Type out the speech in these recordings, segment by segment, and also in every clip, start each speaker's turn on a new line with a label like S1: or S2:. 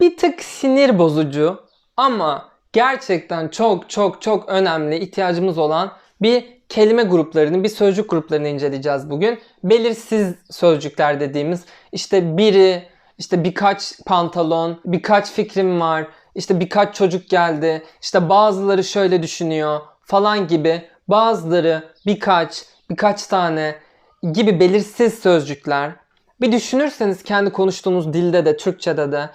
S1: bir tık sinir bozucu ama gerçekten çok çok çok önemli ihtiyacımız olan bir kelime gruplarını, bir sözcük gruplarını inceleyeceğiz bugün. Belirsiz sözcükler dediğimiz işte biri, işte birkaç pantolon, birkaç fikrim var, işte birkaç çocuk geldi, işte bazıları şöyle düşünüyor falan gibi bazıları birkaç, birkaç tane gibi belirsiz sözcükler. Bir düşünürseniz kendi konuştuğunuz dilde de, Türkçe'de de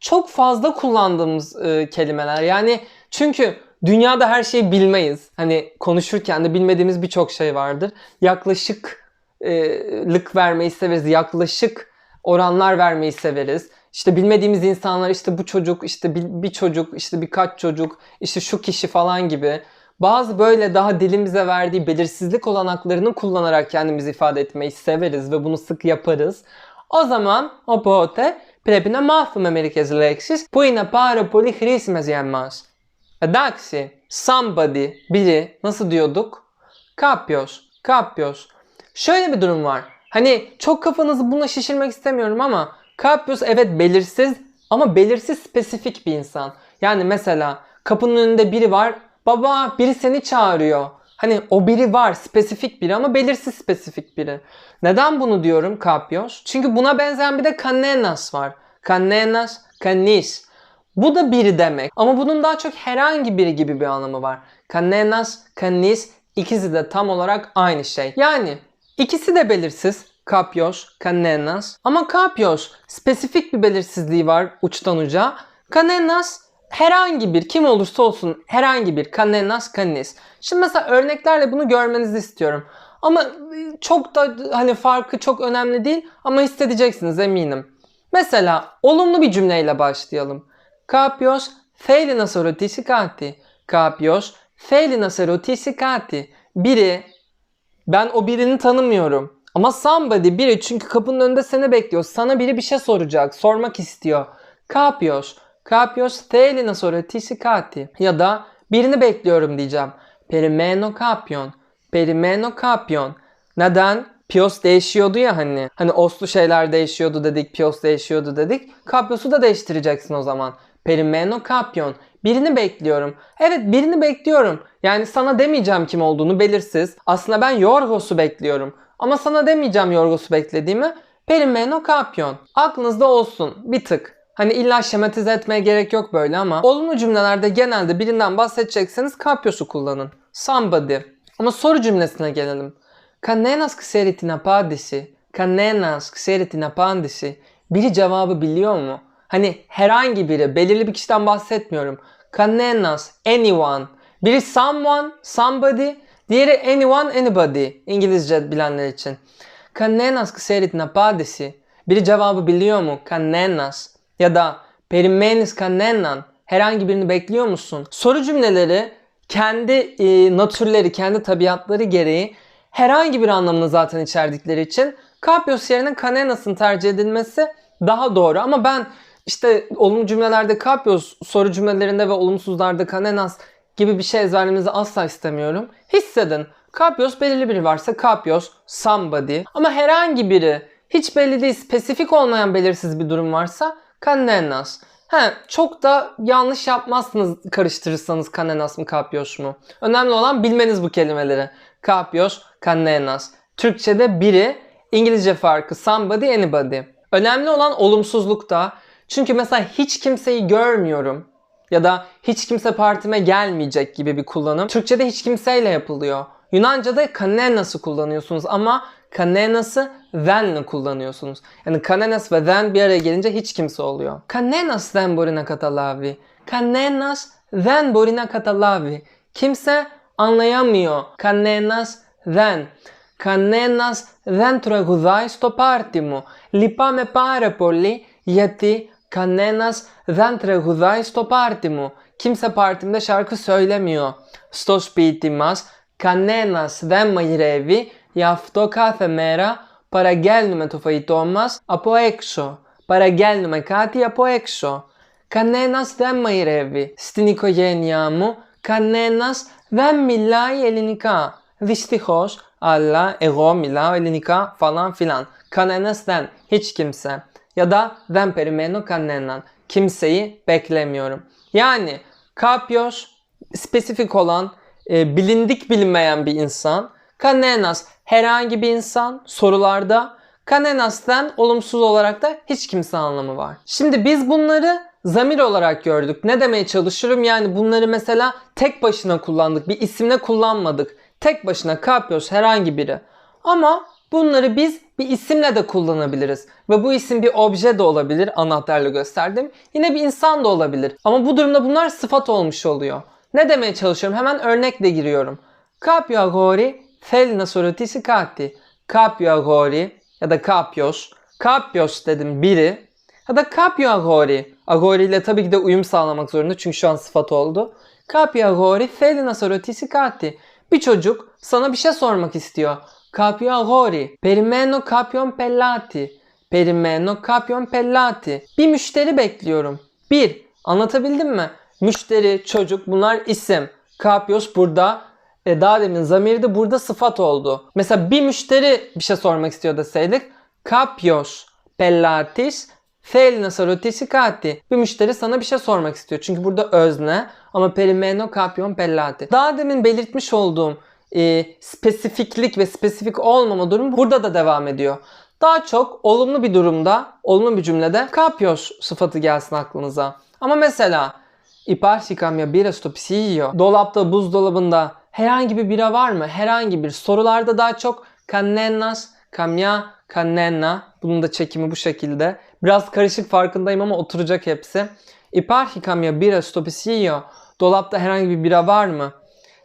S1: çok fazla kullandığımız e, kelimeler. Yani çünkü dünyada her şeyi bilmeyiz. Hani konuşurken de bilmediğimiz birçok şey vardır. Yaklaşıklık vermeyi severiz. Yaklaşık oranlar vermeyi severiz. İşte bilmediğimiz insanlar işte bu çocuk, işte bir çocuk, işte birkaç çocuk, işte şu kişi falan gibi bazı böyle daha dilimize verdiği belirsizlik olanaklarını kullanarak kendimizi ifade etmeyi severiz ve bunu sık yaparız. O zaman o pote πρέπει να μάθουμε μερικές λέξεις που είναι πάρα πολύ χρήσιμες για εμάς. Εντάξει, somebody, biri nasıl diyorduk? Κάποιος, κάποιος. Şöyle bir durum var. Hani çok kafanızı buna şişirmek istemiyorum ama Κάποιος evet belirsiz ama belirsiz spesifik bir insan. Yani mesela kapının önünde biri var. Baba biri seni çağırıyor. Hani o biri var spesifik biri ama belirsiz spesifik biri. Neden bunu diyorum kapyoş? Çünkü buna benzeyen bir de kanenas var. Kanenas, kanis. Bu da biri demek. Ama bunun daha çok herhangi biri gibi bir anlamı var. Kanenas, kanis ikisi de tam olarak aynı şey. Yani ikisi de belirsiz, kapyoş, kanenas. Ama kapyoş spesifik bir belirsizliği var uçtan uca. Kanenas herhangi bir kim olursa olsun herhangi bir kanenas kanis. Şimdi mesela örneklerle bunu görmenizi istiyorum. Ama çok da hani farkı çok önemli değil ama hissedeceksiniz eminim. Mesela olumlu bir cümleyle başlayalım. Κάποιος θέλει να σε ρωτήσει κάτι. Κάποιος θέλει να σε ρωτήσει κάτι. Biri, ben o birini tanımıyorum. Ama somebody biri çünkü kapının önünde seni bekliyor. Sana biri bir şey soracak, sormak istiyor. Κάποιος, Capio stelina soreti sicati ya da birini bekliyorum diyeceğim. Perimeno capion. Perimeno capion. Neden? Pios değişiyordu ya hani. Hani oslu şeyler değişiyordu dedik, Pios değişiyordu dedik. Capios'u da değiştireceksin o zaman. Perimeno capion. Birini bekliyorum. Evet birini bekliyorum. Yani sana demeyeceğim kim olduğunu belirsiz. Aslında ben Yorgos'u bekliyorum. Ama sana demeyeceğim Yorgos'u beklediğimi. Perimeno capion. Aklınızda olsun bir tık. Hani illa şematize etmeye gerek yok böyle ama olumlu cümlelerde genelde birinden bahsedecekseniz kapyosu kullanın. Somebody. Ama soru cümlesine gelelim. Kanenas kseri tin apandisi. Kanenas kseri tin. Biri cevabı biliyor mu? Hani herhangi biri, belirli bir kişiden bahsetmiyorum. Kanenas, anyone. Biri someone, somebody. Diğeri anyone, anybody. İngilizce bilenler için. Kanenas kseri tin. Biri cevabı biliyor mu? Kanenas ya da perimenis kanenan herhangi birini bekliyor musun? Soru cümleleri kendi e, natürleri, kendi tabiatları gereği herhangi bir anlamını zaten içerdikleri için Kapios yerine Kanenas'ın tercih edilmesi daha doğru. Ama ben işte olumlu cümlelerde Kapios, soru cümlelerinde ve olumsuzlarda Kanenas gibi bir şey ezberlemenizi asla istemiyorum. Hissedin. Kapios belirli biri varsa Kapios, somebody. Ama herhangi biri hiç belli değil, spesifik olmayan belirsiz bir durum varsa Kanenas. He, çok da yanlış yapmazsınız karıştırırsanız kanenas mı kapyos mu. Önemli olan bilmeniz bu kelimeleri. Kapyos, kanenas. Türkçede biri, İngilizce farkı somebody, anybody. Önemli olan olumsuzlukta. Çünkü mesela hiç kimseyi görmüyorum ya da hiç kimse partime gelmeyecek gibi bir kullanım. Türkçede hiç kimseyle yapılıyor. Yunanca'da kanenas'ı kullanıyorsunuz ama kanenas'ı then'le kullanıyorsunuz. Yani kanenas ve then bir araya gelince hiç kimse oluyor. Kanenas then μπορεί να καταλάβει. Kanenas then μπορεί να καταλάβει. Kimse anlayamıyor. Kanenas then. Κανένας δεν τραγουδάει στο πάρτι μου. Λυπάμαι πάρα πολύ γιατί κανένας δεν τραγουδάει στο πάρτι μου. Kimse partimde şarkı söylemiyor. Στο σπίτι μας κανένας δεν μαγειρεύει, γι' αυτό κάθε μέρα παραγγέλνουμε το φαγητό μας από έξω. Παραγγέλνουμε κάτι από έξω. Κανένας δεν μαγειρεύει. Στην οικογένειά μου κανένας δεν μιλάει ελληνικά. Δυστυχώς, αλλά εγώ μιλάω ελληνικά falan filan. Κανένας δεν. Hiç kimse. Ya da ben περιμένω κανέναν. kimseyi beklemiyorum. Yani Kapios spesifik olan, e, bilindik bilinmeyen bir insan. Kanenas herhangi bir insan sorularda. Kanenas'tan olumsuz olarak da hiç kimse anlamı var. Şimdi biz bunları zamir olarak gördük. Ne demeye çalışıyorum? Yani bunları mesela tek başına kullandık. Bir isimle kullanmadık. Tek başına Kapios herhangi biri. Ama bunları biz bir isimle de kullanabiliriz. Ve bu isim bir obje de olabilir anahtarla gösterdim. Yine bir insan da olabilir. Ama bu durumda bunlar sıfat olmuş oluyor. Ne demeye çalışıyorum? Hemen örnekle giriyorum. Capio agori Thelna sureti kati. Kapyo ya da Kapyos. Kapyos dedim biri. Ya da Kapyo Agori. İle tabii ki de uyum sağlamak zorunda çünkü şu an sıfat oldu. Kapyo Agori Felina Sorotisi Kati. Bir çocuk sana bir şey sormak istiyor. Kapyo Agori. Perimeno Kapyon Pellati. Perimeno Kapyon Pellati. Bir müşteri bekliyorum. Bir. Anlatabildim mi? Müşteri, çocuk bunlar isim. Kapyos burada e, daha demin zamiri de burada sıfat oldu. Mesela bir müşteri bir şey sormak istiyor deseydik. Kapyos pellatis Felina sarotisikati. Bir müşteri sana bir şey sormak istiyor. Çünkü burada özne ama perimeno kapyon pellati. Daha demin belirtmiş olduğum e, spesifiklik ve spesifik olmama durumu burada da devam ediyor. Daha çok olumlu bir durumda, olumlu bir cümlede kapyos sıfatı gelsin aklınıza. Ama mesela iparsikam ya bir psiyo. Dolapta, buzdolabında herhangi bir bira var mı? Herhangi bir. Sorularda daha çok kannennas, kamya, kannenna. Bunun da çekimi bu şekilde. Biraz karışık farkındayım ama oturacak hepsi. Iparhi kamya bira stopisillo. Dolapta herhangi bir bira var mı?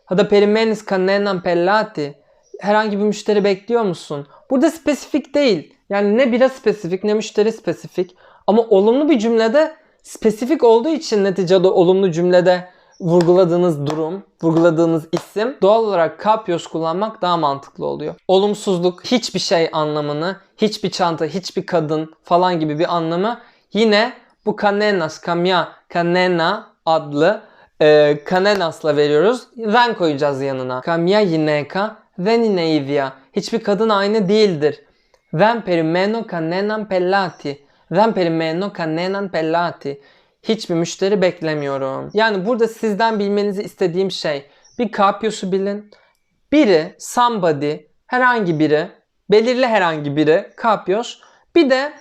S1: Hada perimenis kannennan pellati. Herhangi bir müşteri bekliyor musun? Burada spesifik değil. Yani ne bira spesifik ne müşteri spesifik. Ama olumlu bir cümlede spesifik olduğu için neticede olumlu cümlede vurguladığınız durum, vurguladığınız isim doğal olarak kapyoş kullanmak daha mantıklı oluyor. Olumsuzluk hiçbir şey anlamını, hiçbir çanta, hiçbir kadın falan gibi bir anlamı yine bu kanenas, kamya, kanena adlı e, kanenasla veriyoruz. Ven koyacağız yanına. Kamya yineka, venineivya. Hiçbir kadın aynı değildir. Ven perimeno kanenan pellati. Ven perimeno kanenan pellati. Hiçbir müşteri beklemiyorum. Yani burada sizden bilmenizi istediğim şey bir kapyosu bilin. Biri somebody herhangi biri belirli herhangi biri kapyos. Bir de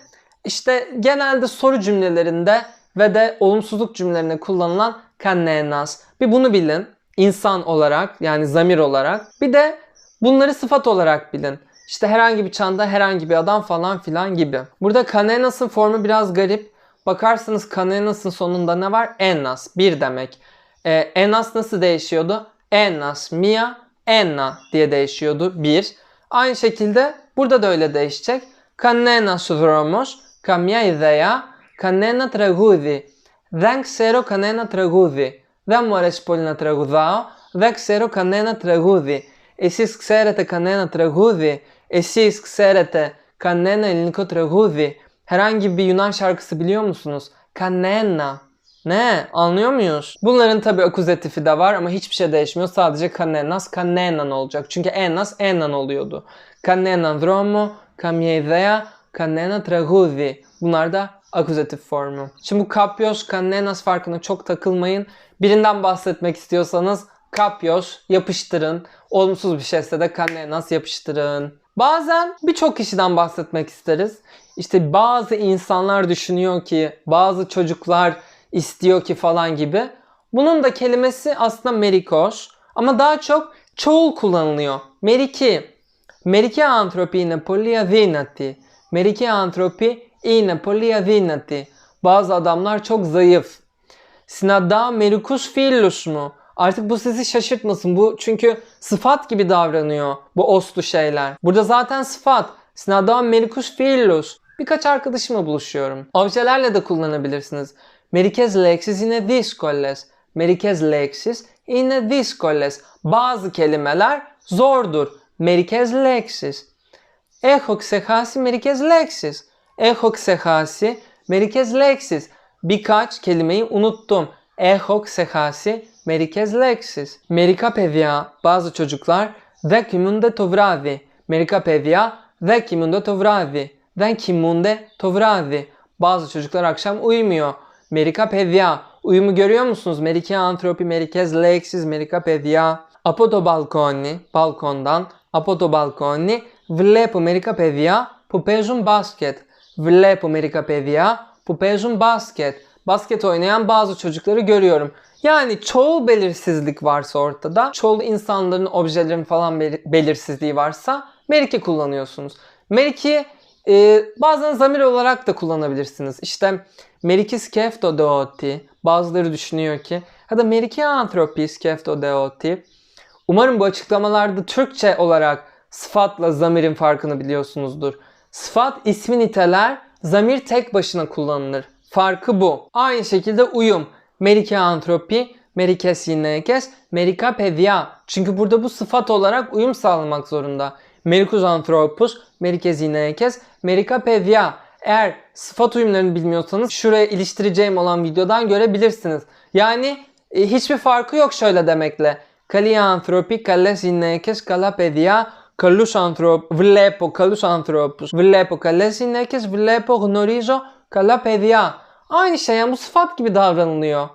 S1: işte genelde soru cümlelerinde ve de olumsuzluk cümlelerinde kullanılan kannenas. Bir bunu bilin insan olarak yani zamir olarak. Bir de bunları sıfat olarak bilin. İşte herhangi bir çanta, herhangi bir adam falan filan gibi. Burada kanenas'ın formu biraz garip. Bakarsanız kanenas'ın sonunda ne var? Enas, bir demek. Ee, enas nasıl değişiyordu? Enas, mia, enna diye değişiyordu. Bir. Aynı şekilde burada da öyle değişecek. Kanenas δρόμος, καμιά ιδέα, κανένα τραγούδι. Δεν ξέρω κανένα τραγούδι. Δεν μου αρέσει πολύ να τραγουδάω, δεν ξέρω κανένα τραγούδι. Εσείς ξέρετε κανένα τραγούδι, εσείς ξέρετε κανένα ελληνικό τραγούδι. Herhangi bir Yunan şarkısı biliyor musunuz? Kanena. Ne? Anlıyor muyuz? Bunların tabi akuzatifi de var ama hiçbir şey değişmiyor. Sadece kanenas, kanenan olacak. Çünkü enas, enan oluyordu. Kanenan dromo, kamyeidea, kanena tragudi. Bunlar da akuzatif formu. Şimdi bu kapyos, kanenas farkına çok takılmayın. Birinden bahsetmek istiyorsanız kapyos yapıştırın. Olumsuz bir şeyse de kanenas yapıştırın. Bazen birçok kişiden bahsetmek isteriz İşte bazı insanlar düşünüyor ki, bazı çocuklar istiyor ki falan gibi. Bunun da kelimesi aslında merikos ama daha çok çoğul kullanılıyor. Meriki. Meriki antropi είναι πολύ αδύνατη. Meriki antropi είναι πολύ αδύνατη. Bazı adamlar çok zayıf. Sinada merikus filus mu? Artık bu sizi şaşırtmasın. Bu çünkü sıfat gibi davranıyor bu oslu şeyler. Burada zaten sıfat. Sinada merikus filus. Birkaç arkadaşımla buluşuyorum. Objelerle de kullanabilirsiniz. Μερικές λέξεις είναι δύσκολες. Μερικές λέξεις είναι δύσκολες. Bazı kelimeler zordur. Μερικές λέξεις. Έχω ξεχάσει μερικές λέξεις. Έχω ξεχάσει μερικές λέξεις. Birkaç kelimeyi unuttum. Έχω ξεχάσει μερικές λέξεις. Μερικά παιδιά, bazı çocuklar δεν κοιμούνται το βράδυ. Μερικά παιδιά δεν κοιμούνται το βράδυ. Δεν κοιμούνται το βράδυ. Bazı çocuklar akşam uyumuyor. Merica παιδιά. Uyumu görüyor musunuz? Merica antropi, merikez λέξεις, Merica παιδιά. Από το μπαλκόνι, balkondan, από το μπαλκόνι, βλέπω μερικά παιδιά που παίζουν μπάσκετ. Βλέπω μερικά παιδιά που παίζουν basket. Basket oynayan bazı çocukları görüyorum. Yani çoğul belirsizlik varsa ortada, çoğul insanların, objelerin falan bel- belirsizliği varsa Merike kullanıyorsunuz. Meriki e, bazen zamir olarak da kullanabilirsiniz. İşte Meriki skefto deoti. Bazıları düşünüyor ki ya da Meriki antropi skefto deoti. Umarım bu açıklamalarda Türkçe olarak sıfatla zamirin farkını biliyorsunuzdur. Sıfat ismi niteler, zamir tek başına kullanılır. Farkı bu. Aynı şekilde uyum. Merike antropi, merikes yinekes, merika pedia. Çünkü burada bu sıfat olarak uyum sağlamak zorunda. Mericus anthropus, merikezinekes, merikapevia. Eğer sıfat uyumlarını bilmiyorsanız şuraya iliştireceğim olan videodan görebilirsiniz. Yani e, hiçbir farkı yok şöyle demekle. Kalianthropi, kalesinekes, kalapedia, kalus kalusantrop, vlepo, kalusantropus, vlepo, kalesinekes, vlepo, gnorizo, kalapedia. Aynı şey yani bu sıfat gibi davranılıyor.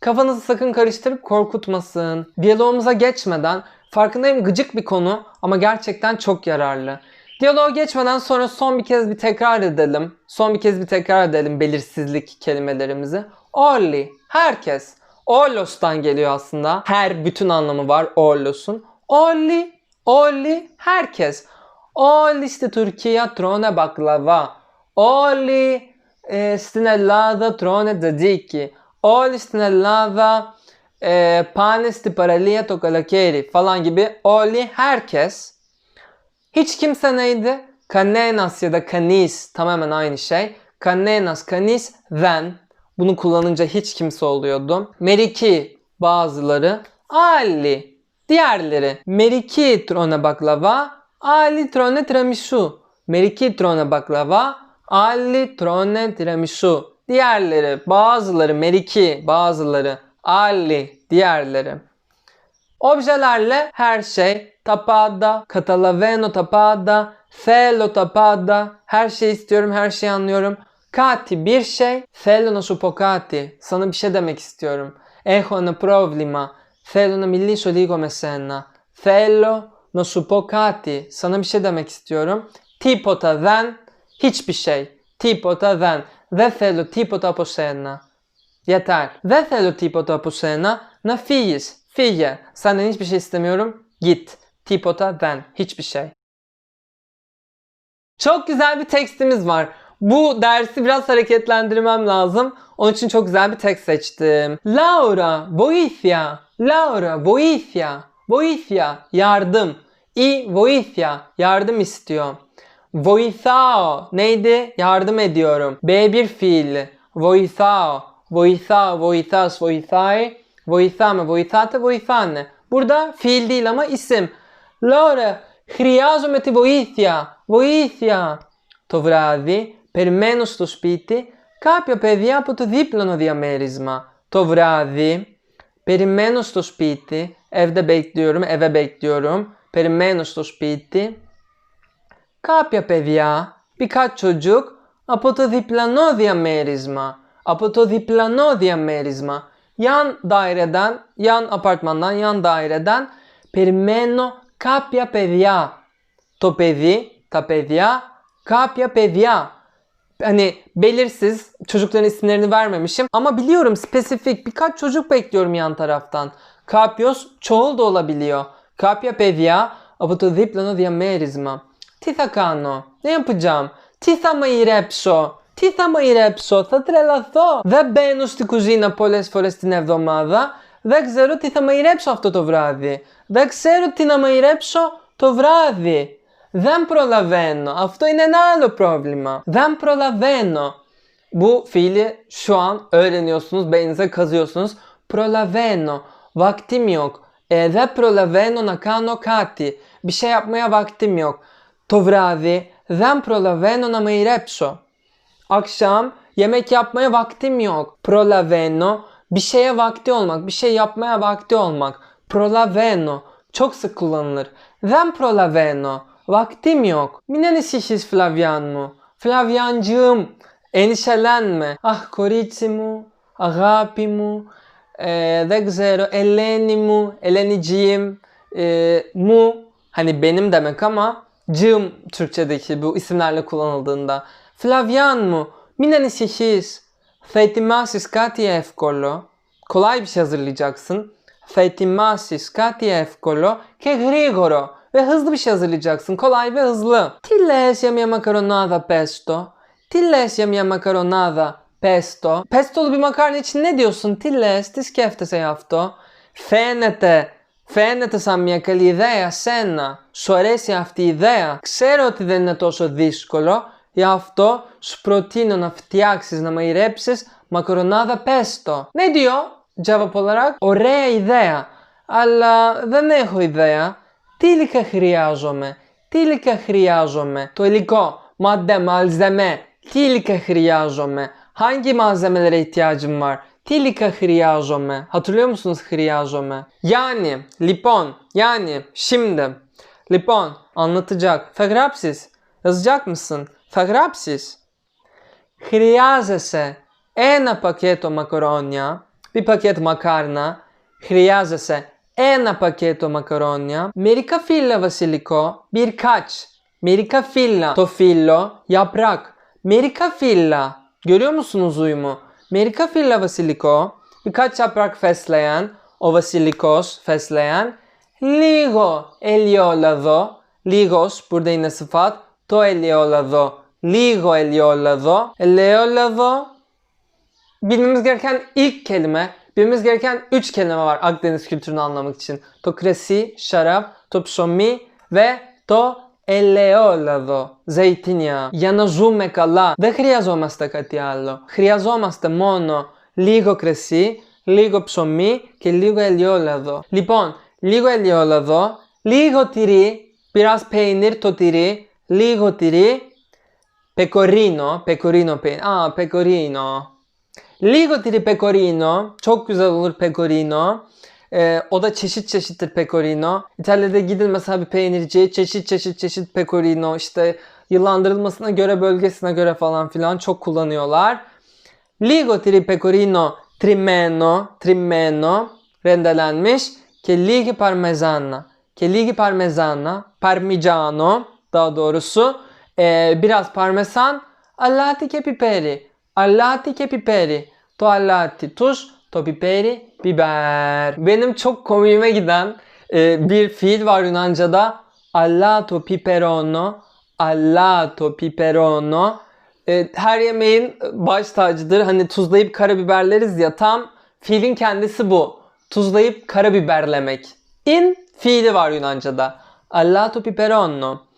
S1: Kafanızı sakın karıştırıp korkutmasın. Diyalogumuza geçmeden Farkındayım gıcık bir konu ama gerçekten çok yararlı. Diyaloğa geçmeden sonra son bir kez bir tekrar edelim. Son bir kez bir tekrar edelim belirsizlik kelimelerimizi. Orli, herkes. Orlos'tan geliyor aslında. Her bütün anlamı var Orlos'un. Orli, Orli, herkes. Orli işte Türkiye trone baklava. Orli, e, Stinellada trone dediki. Orli Stinellada στην Ελλάδα ε, πάνε στην παραλία το καλοκαίρι falan gibi. Όλοι herkes. Hiç kimse neydi? Kanenas ya da kanis tamamen aynı şey. Kanenas, kanis, then. Bunu kullanınca hiç kimse oluyordu. Meriki bazıları. Ali diğerleri. Meriki trone baklava. Ali trone tiramisu. Meriki trone baklava. Ali trone tiramisu. Diğerleri bazıları Meriki bazıları. ali diğerleri. Objelerle her şey tapada, catalaveno tapada, celo tapada, her şey istiyorum, her şeyi anlıyorum. Kati bir şey, celo na supocati, sana bir şey demek istiyorum. Eho una problema, celo na miliso ligo mesenna, celo na supocati, sana bir şey demek istiyorum. Tipota then, hiçbir şey, tipota then, ve celo tipota posenna. Yeter. Δεν θέλω τίποτα από σένα. Να φύγεις. Fige. Senden hiçbir şey istemiyorum. Git. Τίποτα δεν. Hiçbir şey. Çok güzel bir tekstimiz var. Bu dersi biraz hareketlendirmem lazım. Onun için çok güzel bir tekst seçtim. Laura, voήθεια. Laura, voήθεια. Voήθεια, yardım. I voήθεια, yardım istiyor. Voithao neydi? Yardım ediyorum. B1 fiili. Voithao. Voithao, voithas, voithai. Βοηθάμε, βοηθάτε, βοηθάνε. Burada fiil değil ama isim. Laura, χρειάζομαι τη βοήθεια. Βοήθεια. Το βράδυ περιμένω στο σπίτι κάποια παιδιά από το δίπλανο διαμέρισμα. Το βράδυ περιμένω στο σπίτι. Evde bekliyorum, eve bekliyorum. Περιμένω στο σπίτι. Κάποια παιδιά, birkaç çocuk από το διπλανό διαμέρισμα. Από το διπλανό διαμέρισμα. Yan daireden, yan apartmandan, yan daireden περιμένω κάποια παιδιά. Το παιδί, τα παιδιά, κάποια παιδιά. Hani belirsiz çocukların isimlerini vermemişim ama biliyorum spesifik birkaç çocuk bekliyorum yan taraftan. Κάποιος çoğul da olabiliyor. Κάποια παιδιά από το δίπλανο διαμέρισμα. Τι θα κάνω, ne yapacağım, τι θα μαγειρέψω, τι θα μαγειρέψω, θα τρελαθώ. Δεν μπαίνω στην κουζίνα πολλές φορές την εβδομάδα. Δεν ξέρω τι θα μαγειρέψω αυτό το βράδυ. Δεν ξέρω τι να μαγειρέψω το βράδυ. Δεν προλαβαίνω. Αυτό είναι ένα άλλο πρόβλημα. Δεν προλαβαίνω. Bu fiili şu an öğreniyorsunuz, beyninize kazıyorsunuz. Προλαβαίνω. Vaktim yok. E, δεν προλαβαίνω να κάνω κάτι. Bir şey yapmaya vaktim yok. Το βράδυ δεν προλαβαίνω να μαγειρέψω. Akşam yemek yapmaya vaktim yok. Prolaveno bir şeye vakti olmak, bir şey yapmaya vakti olmak. Prolaveno çok sık kullanılır. Δεν prolaveno vaktim yok. Μην ανησυχείς Flavian mu? Flaviancığım endişelenme. Ah κορίτσι μου, αγάπη μου, e, δεν ξέρω, Eleni mu, Eleniciğim, e, mu hani benim demek ama cığım Türkçedeki bu isimlerle kullanıldığında. Flavyan mu, μην ανησυχείς, θα ετοιμάσεις κάτι εύκολο, kolay bir şey hazırlayacaksın. Θα ετοιμάσεις κάτι εύκολο και γρήγορο ve hızlı bir şey hazırlayacaksın. Kolay ve hızlı. Τι λες για μια μακαρονάδα pesto? Τι λες για μια μακαρονάδα pesto? Pestolu bir makarna için ne diyorsun? Τι λες; Τι σκέφτεσαι γι' αυτό; Φαίνεται Φαίνεται σαν μια καλή ιδέα σένα. Σου αρέσει αυτή η ιδέα. Ξέρω ότι δεν είναι τόσο δύσκολο. Γι' αυτό σου προτείνω να φτιάξεις, να μαϊρέψεις μακαρονάδα πέστο. Ne diyor cevap olarak? Ωραία ιδέα. Αλλά δεν έχω ιδέα. Τι υλικά χρειάζομαι; Τι υλικά χρειάζομαι; Το υλικό. Madde, malzeme. Τι υλικά χρειάζομαι; Hangi malzemelere ihtiyacım var? Τι υλικά χρειάζομαι; Hatırlıyor musunuz χρειάζομαι; Yani, lipon. Yani, şimdi. Lipon, anlatacak. Fagrapsis, yazacak mısın? Fagrapsis. Χρειάζεσαι ένα πακέτο μακαρόνια, bir paket makarna. Χρειάζεσαι ένα πακέτο μακαρόνια. Μερικά φύλλα βασιλικό, birkaç. Μερικά φύλλα. Το φύλλο, yaprak. Μερικά φύλλα. Görüyor musunuz uyumu? Merika filla basiliko. Birkaç yaprak fesleğen. O basilikos fesleğen. Λίγο ελιόλαδο. Λίγος, burada yine sıfat. Το ελιόλαδο. Λίγο ελιόλαδο. Ελιόλαδο. Bilmemiz gereken ilk kelime. Bilmemiz gereken üç kelime var Akdeniz kültürünü anlamak için. Το κρεσί, şarap, το ψωμί ve το ελαιόλαδο, ζεϊτίνια, για να ζούμε καλά. Δεν χρειαζόμαστε κάτι άλλο. Χρειαζόμαστε μόνο λίγο κρεσί, λίγο ψωμί και λίγο ελαιόλαδο. Λοιπόν, λίγο ελαιόλαδο, λίγο τυρί, biraz peynir, το τυρί, λίγο τυρί, Pecorino, pecorino, pe Aa, pecorino. Ligo pecorino. Çok güzel olur pecorino. Ee, o da çeşit çeşittir pecorino. İtalya'da gidin mesela bir peynirciye çeşit çeşit çeşit pecorino işte yıllandırılmasına göre bölgesine göre falan filan çok kullanıyorlar. Ligo dili pecorino trimeno, trimeno rendelenmiş. Kelligi parmesanla, kelligi parmesanla, parmigiano daha doğrusu ee, biraz parmesan, allati che piperi, allati che piperi, to allati tuz, to piperi biber. Benim çok komiğime giden e, bir fiil var Yunanca'da. Allato piperono, allato piperono. E, her yemeğin baş tacıdır. Hani tuzlayıp karabiberleriz ya tam fiilin kendisi bu. Tuzlayıp karabiberlemek. In fiili var Yunanca'da. Allato piperono.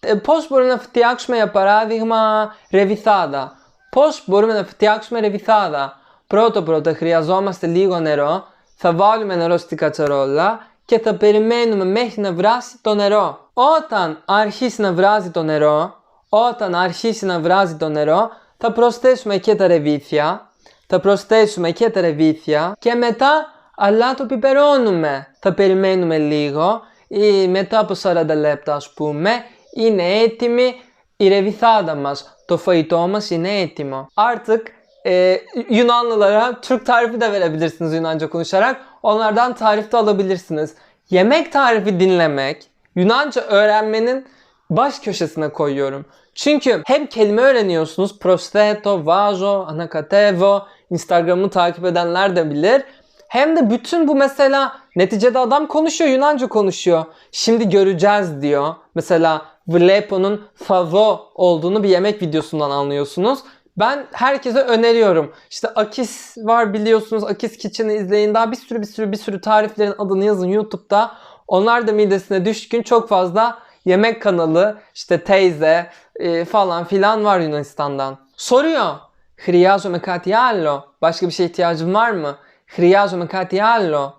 S1: Ε, Πώς μπορούμε να φτιάξουμε για παράδειγμα ρεβιθάδα; Πώς μπορούμε να φτιάξουμε ρεβιθάδα; Πρώτο πρώτο χρειαζόμαστε λίγο νερό. Θα βάλουμε νερό στην κατσαρόλα και θα περιμένουμε μέχρι να βράσει το νερό. Όταν αρχίσει να βράζει το νερό, όταν αρχίσει να βράζει το νερό, θα προσθέσουμε και τα ρεβίθια. Θα προσθέσουμε και τα ρεβίθια και μετά αλλά το πιπερώνουμε. Θα περιμένουμε λίγο ή μετά από 40 λεπτά ας πούμε είναι έτοιμη η ρεβιθάδα μας. Το φαγητό μας είναι έτοιμο. Artık e, Yunanlılara Türk tarifi de verebilirsiniz Yunanca konuşarak. Onlardan tarif de alabilirsiniz. Yemek tarifi dinlemek Yunanca öğrenmenin baş köşesine koyuyorum. Çünkü hem kelime öğreniyorsunuz. Prosteto, vazo, anakatevo, Instagram'ı takip edenler de bilir. Hem de bütün bu mesela neticede adam konuşuyor, Yunanca konuşuyor. Şimdi göreceğiz diyor. Mesela Vlepo'nun Favo olduğunu bir yemek videosundan anlıyorsunuz. Ben herkese öneriyorum. İşte Akis var biliyorsunuz. Akis Kitchen'ı izleyin. Daha bir sürü bir sürü bir sürü tariflerin adını yazın YouTube'da. Onlar da midesine düşkün çok fazla yemek kanalı, işte teyze e, falan filan var Yunanistan'dan. Soruyor. Hriyazo mekatiallo. Başka bir şey ihtiyacın var mı? Hriyazo mekatiallo.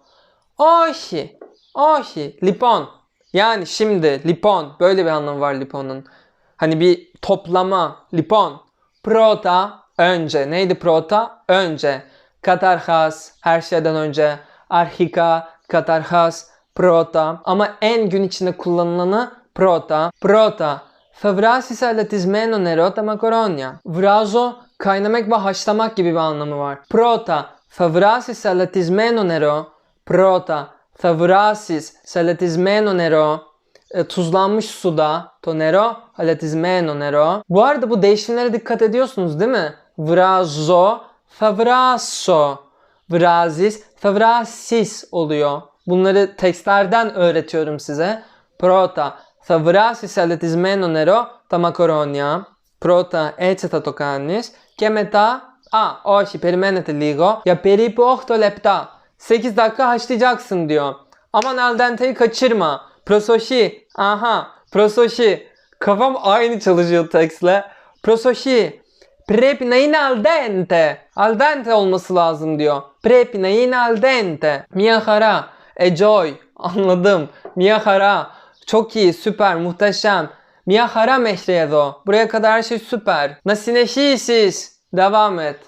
S1: Ohi. Ohi. Lipon. Yani şimdi lipon böyle bir anlamı var liponun. Hani bir toplama lipon. Prota önce. Neydi prota? Önce. Katarhas her şeyden önce. Arhika, katarhas, prota. Ama en gün içinde kullanılanı prota. Prota. Favrasis alatismeno nerota makoronya. Vrazo kaynamak ve haşlamak gibi bir anlamı var. Prota. Favrasis alatismeno nero. Prota Πρώτα θα βράσεις σαλατισμένο νερό. E, tuzlanmış suda το νερό, σαλατισμένο νερό. Bu arada bu değişimlere dikkat ediyorsunuz değil mi? Vrazo, θα βράσω. Vrazis, θα βράσεις oluyor. Bunları tekstlerden öğretiyorum size. Πρώτα θα βράσεις σαλατισμένο νερό τα μακαρόνια. Πρώτα έτσι θα το κάνεις και μετά Α, όχι, περιμένετε λίγο. Ya περίπου 8 λεπτά. 8 dakika haşlayacaksın diyor. Aman al dente'yi kaçırma. Prososhi. Aha. Prososhi. Kafam aynı çalışıyor tekstle. Prososhi. Prepinain al dente. Al dente olması lazım diyor. Prepinain al dente. Miyahara. Enjoy. Anladım. Miyahara. Çok iyi, süper, muhteşem. Miyahara mehredo. Buraya kadar her şey süper. Nasine şişiş. Devam et.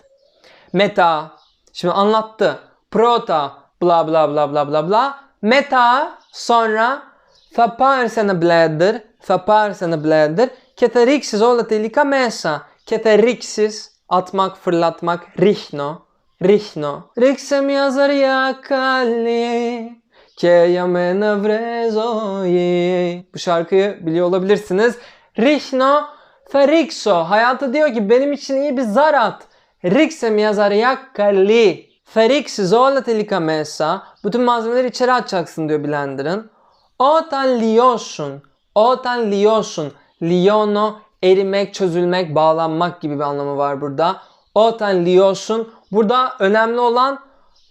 S1: Meta. Şimdi anlattı. Prota. Bla bla bla bla bla bla. Meta. Sonra θα πάρεις ένα blender. Θα πάρεις ένα blender και θα ρίξεις όλα τα υλικά μέσα. Και θα ρίξεις atmak, fırlatmak, ρίχνω. Ρίχνω. Ρίξε μια ζαριά καλή και για μένα βρε ζωή. Bu şarkıyı biliyor olabilirsiniz. Ρίχνω θα ρίξω. Hayata diyor ki benim için iyi bir zar at. Ρίξε μια ζαριά καλή. Feriksi zorla telika mesa. Bütün malzemeleri içeri atacaksın diyor blenderın. Otan liyosun. Otan liyosun. Liyono erimek, çözülmek, bağlanmak gibi bir anlamı var burada. Otan liyosun. Burada önemli olan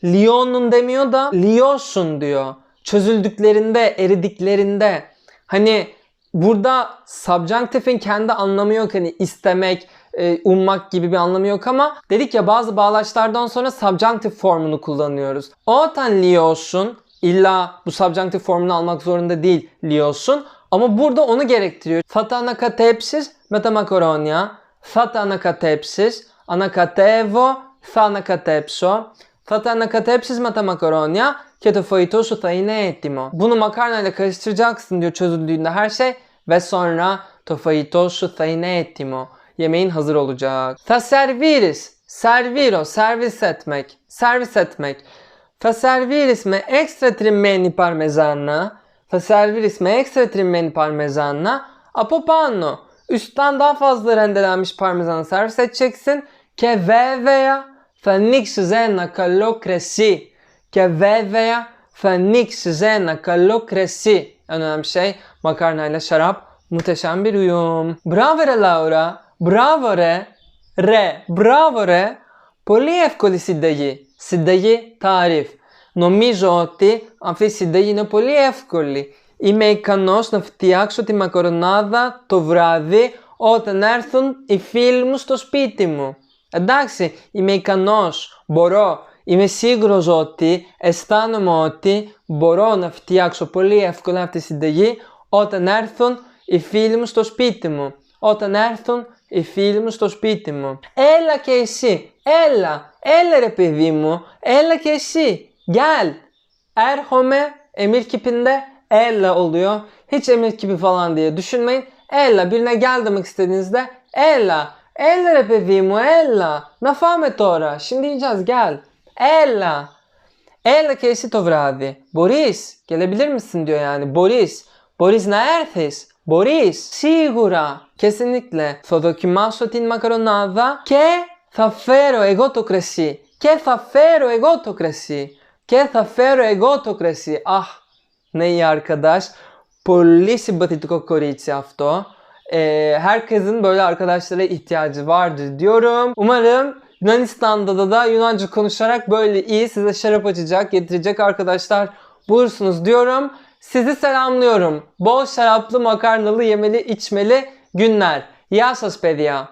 S1: liyonun demiyor da liyosun diyor. Çözüldüklerinde, eridiklerinde. Hani burada Subjunctive'in kendi anlamı yok. Hani istemek, e, ummak gibi bir anlamı yok ama dedik ya bazı bağlaçlardan sonra subjunctive formunu kullanıyoruz. Όταν liyosun illa bu subjunctive formunu almak zorunda değil liyosun ama burada onu gerektiriyor. Θα τα ανακατέψεις με τα μακαρόνια. Θα τα ανακατέψεις. Ανακατεύω. Θα ανακατέψω. Θα τα ανακατέψεις με τα μακαρόνια και το φαγητό σου θα είναι έτοιμο. Bunu makarnayla karıştıracaksın diyor çözüldüğünde her şey ve sonra το φαγητό σου θα είναι έτοιμο. yemeğin hazır olacak. Taserviris, serviro, servis etmek, servis etmek. Faserviris me extra trimmeni parmesanla, faserviris me extra trimmeni parmesanla, apo panno. Üstten daha fazla rendelenmiş parmesanı servis edeceksin. Ke ve veya fenix zena kalokresi. Ke ve veya fenix zena kalokresi. En önemli şey makarnayla şarap muhteşem bir uyum. Bravo Laura. Bravo re. Re. Bravo re. Πολύ εύκολη συνταγή. Συνταγή tarif. Νομίζω ότι αυτή η συνταγή είναι πολύ εύκολη. Είμαι ικανός να φτιάξω τη μακαρονάδα το βράδυ όταν έρθουν οι φίλοι μου στο σπίτι μου. Εντάξει, είμαι ικανός, μπορώ. Είμαι σίγουρος ότι αισθάνομαι ότι μπορώ να φτιάξω πολύ εύκολα αυτή τη συνταγή όταν έρθουν οι φίλοι μου στο σπίτι μου. Όταν έρθουν οι φίλοι μου στο σπίτι μου. Έλα και εσύ, έλα, έλα ρε παιδί μου, έλα και εσύ. Gel. Έρχομαι emir kipinde ella oluyor. Hiç emir kipi falan diye düşünmeyin. Ella birine gel demek istediğinizde ella. Ella ρε παιδί μου, ella. Να φάμε τώρα. Şimdi yiyeceğiz gel. Ella. Ella και εσύ το βράδυ. Μπορείς. Gelebilir misin diyor yani. Μπορείς. Μπορείς να έρθεις. Μπορείς. Σίγουρα. Kesinlikle. Θα δοκιμάσω την μακαρονάδα και θα φέρω εγώ το κρεσί. Και θα φέρω εγώ το κρεσί. Και θα φέρω εγώ το κρεσί. Ah ne iyi arkadaş. Πολύ συμπαθητικό κορίτσι αυτό. Ee, herkesin böyle arkadaşlara ihtiyacı vardır diyorum. Umarım Yunanistan'da da, da Yunanca konuşarak böyle iyi size şarap açacak, getirecek arkadaşlar bulursunuz diyorum. Sizi selamlıyorum. Bol şaraplı, makarnalı, yemeli, içmeli günler. Γεια σας παιδιά!